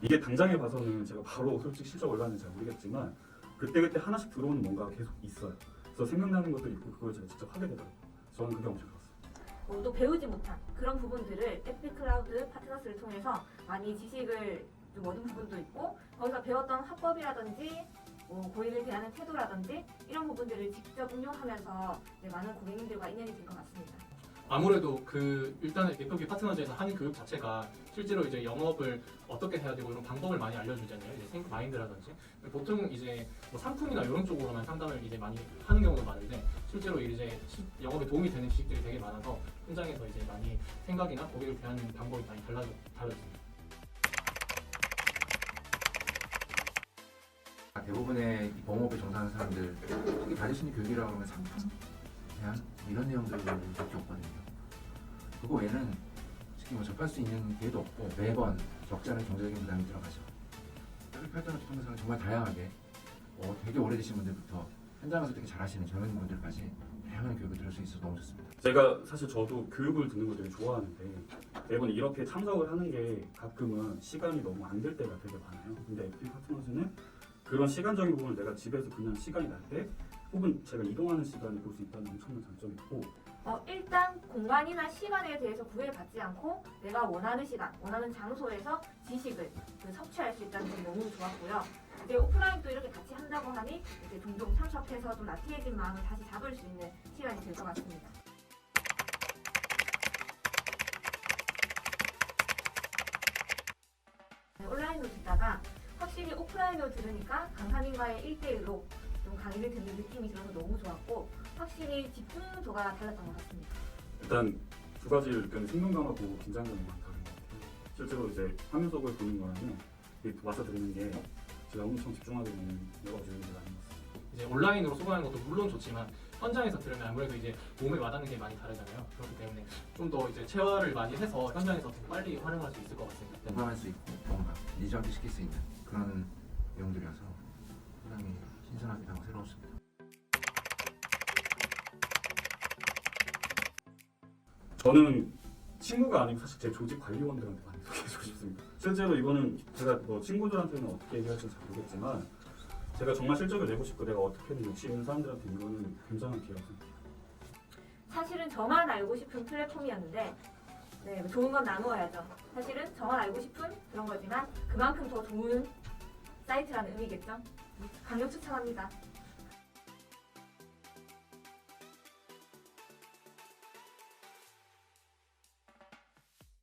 이게 당장에 봐서는 제가 바로 솔직히 실적 얼마인지 잘 모르겠지만 그때그때 하나씩 들어오는 뭔가가 계속 있어요. 그래서 생각나는 것도 있고 그걸 제가 직접 하게 되더라고요. 저는 그게 엄청 좋았어요. 뭐또 배우지 못한 그런 부분들을 에픽클라우드 파트너스를 통해서 많이 지식을 좀 얻은 부분도 있고 거기서 배웠던 화법이라든지 뭐 고객을 대하는 태도라든지 이런 부분들을 직접 응용하면서 많은 고객님들과 인연이 된것 같습니다. 아무래도 그 일단은 FB 파트너즈에서 하는 교육 자체가 실제로 이제 영업을 어떻게 해야 되고 이런 방법을 많이 알려주잖아요. 이제 생크 마인드라든지 보통 이제 뭐 상품이나 이런 쪽으로만 상담을 이제 많이 하는 경우도 많은데 실제로 이제 시- 영업에 도움이 되는 지식들이 되게 많아서 현장에서 이제 많이 생각이나 고객을 대하는 방법이 많이 달라져 달라집니다. 대부분의 이 범업에 종사하는 사람들 특히 받을 수 있는 교육이라고 하면 상품 이런 내용들밖에 없거든요. 그거 외에는 특히 뭐 접할 수 있는 기회도 없고 매번 적지 않은 경제적인 부담이 들어가죠. 다른 팔도는 통해서는 정말 다양하게 어, 되게 오래되신 분들부터 현장에서 되게 잘하시는 젊은 분들까지 다양한 교육을 들을 수 있어서 너무 좋습니다. 제가 사실 저도 교육을 듣는 걸 되게 좋아하는데 매번 이렇게 참석을 하는 게 가끔은 시간이 너무 안 될 때가 되게 많아요. 근데 FP 파트너즈는 그런 시간적인 부분을 내가 집에서 그냥 시간이 날때 혹은 제가 이동하는 시간에 볼수 있다는 엄청난 장점이 있고 어, 일단 공간이나 시간에 대해서 구애받지 않고 내가 원하는 시간, 원하는 장소에서 지식을 그 섭취할 수 있다는 점이 너무 좋았고요. 이제 오프라인도 이렇게 같이 한다고 하니 이제 종종 참석해서 좀 나태해진 마음을 다시 잡을 수 있는 시간이 될 것 같습니다. 네, 온라인으로 듣다가 확실히 오프라인으로 들으니까 강사님과의 1대1로 좀 강의를 듣는 느낌이 들어서 너무 좋았고 확실히 집중도가 달랐던 것 같습니다. 일단 두 가지를 느끼는 생동감하고 긴장감이 많이 다른 것 같아요. 실제로 이제 화면 속을 보는 거랑은 와서 들으는 게 제가 엄청 집중하게 되는 여러 가지 요인들이 것 같습니다. 이제 온라인으로 수강하는 것도 물론 좋지만 현장에서 들으면 아무래도 이제 몸에 와닿는 게 많이 다르잖아요. 그렇기 때문에 좀 더 이제 체화를 많이 해서 현장에서 더 빨리 활용할 수 있을 것 같습니다. 공감할 수 있고 뭔가 리저트 시킬 수 있는 그런 내용들이어서 상당히 신선하기도 하고 새로웠습니다. 저는 친구가 아니고 사실 제 조직 관리원들한테 많이 소개해주고 싶습니다. 실제로 이거는 제가 뭐 친구들한테는 어떻게 얘기할지 잘 모르겠지만 제가 정말 실적을 내고 싶고 내가 어떻게든 욕심 있는 사람들한테 이거는 굉장한 기회라고 생각해요. 사실은 저만 알고 싶은 플랫폼이었는데 네, 뭐 좋은 건 나누어야죠. 사실은 저만 알고 싶은 그런 거지만 그만큼 더 좋은 사이트라는 의미겠죠. 강력 추천합니다.